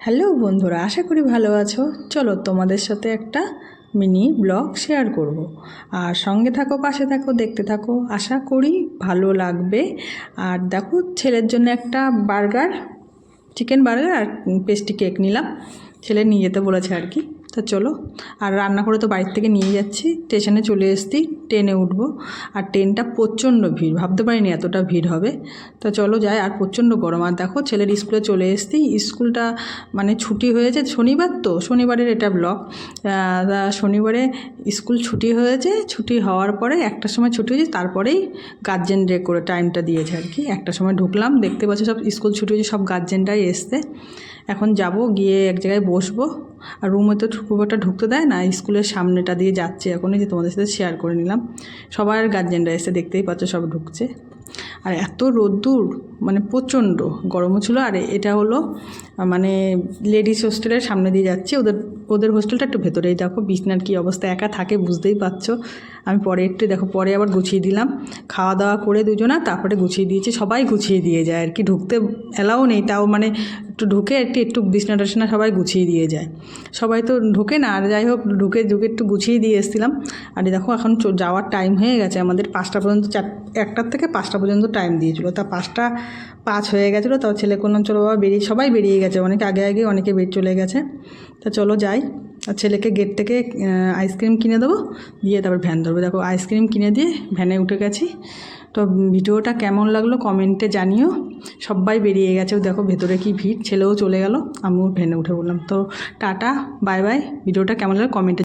Hello বন্ধুরা, আশা করি ভালো আছো। চলো তোমাদের সাথে একটা মিনি ব্লগ শেয়ার করব। আর সঙ্গে থাকো, পাশে থাকো, দেখতে থাকো। আশা করি ভালো লাগবে। আর দেখো, ছেলের জন্য একটা বার্গার, চিকেন বার্গার আর পেস্টি কেক নিলাম। ছেলে নিয়ে যেতে বলেছে আর কি। তো চলো, আর রান্না করে তো বাড়ির থেকে নিয়ে যাচ্ছি, স্টেশনে চলে এসছি, ট্রেনে উঠবো। আর ট্রেনটা প্রচণ্ড ভিড়, ভাবতে পারিনি এতটা ভিড় হবে। তা চলো যাই, আর প্রচণ্ড গরম। আর দেখো ছেলের স্কুলে চলে এসছি, স্কুলটা মানে ছুটি হয়েছে শনিবার তো, শনিবারের এটা ব্লগ শনিবারে স্কুল ছুটি হয়েছে, ছুটি হওয়ার পরে একটা সময় ছুটি হয়েছে, তারপরেই গার্জেন ডে করে টাইমটা দিয়েছে আর কি। একটা সময় ঢুকলাম, দেখতে পাচ্ছি সব স্কুল ছুটি হয়েছে, সব গার্জেনরাই এসছে। এখন যাব, গিয়ে এক জায়গায় বসবো। আর রুমে তো খুব একটা ঢুকতে দেয় না, স্কুলের সামনেটা দিয়ে যাচ্ছে এখনই যে তোমাদের সাথে শেয়ার করে নিলাম। সবার গার্জেনরা এসে দেখতেই পাচ্ছ সব ঢুকছে। আর এত রোদ্দুর মানে প্রচণ্ড গরমও ছিল আর এটা হলো মানে লেডিস হোস্টেলের সামনে দিয়ে যাচ্ছে। ওদের ওদের হোস্টেলটা একটু ভেতরেই। দেখো বিছনার কী অবস্থা, একা থাকে, বুঝতেই পারছ। আমি পরে একটু দেখো, পরে আবার গুছিয়ে দিলাম। খাওয়া দাওয়া করে দুজনা তারপরে গুছিয়ে দিয়েছি, সবাই গুছিয়ে দিয়ে যায় আর কি। ঢুকতে এলাও নেই, তাও মানে একটু ঢুকে একটু একটু বিছনা টিছনা সবাই গুছিয়ে দিয়ে যায়। সবাই তো ঢোকে না, আর যাই হোক, ঢুকে ঢুকে একটু গুছিয়ে দিয়ে এসেছিলাম। আর দেখো, এখন যাওয়ার টাইম হয়ে গেছে, আমাদের পাঁচটা পর্যন্ত চার একটার থেকে পাঁচটা পর্যন্ত টাইম দিয়েছিলো। তা পাঁচটা পাঁচ হয়ে গেছিল তাও ছেলে কোনো চলো বাবা বেরিয়ে সবাই বেরিয়ে গেছে, অনেকে আগে আগে অনেকে বের চলে গেছে। তা চলো যাই। আর ছেলেকে গেট থেকে আইসক্রিম কিনে দেবো, দিয়ে তারপর ভ্যান ধরবো। দেখো আইসক্রিম কিনে দিয়ে ভ্যানে উঠে গেছি। তো ভিডিওটা কেমন লাগল কমেন্টে জানিও। সবাই বেরিয়ে গেছে, দেখো ভেতরে কি ভিড়। ছেলেও চলে গেল, আমিও ভ্যানে উঠে বললাম তো টাটা বাই বাই ভিডিওটা কেমন লাগল কমেন্টে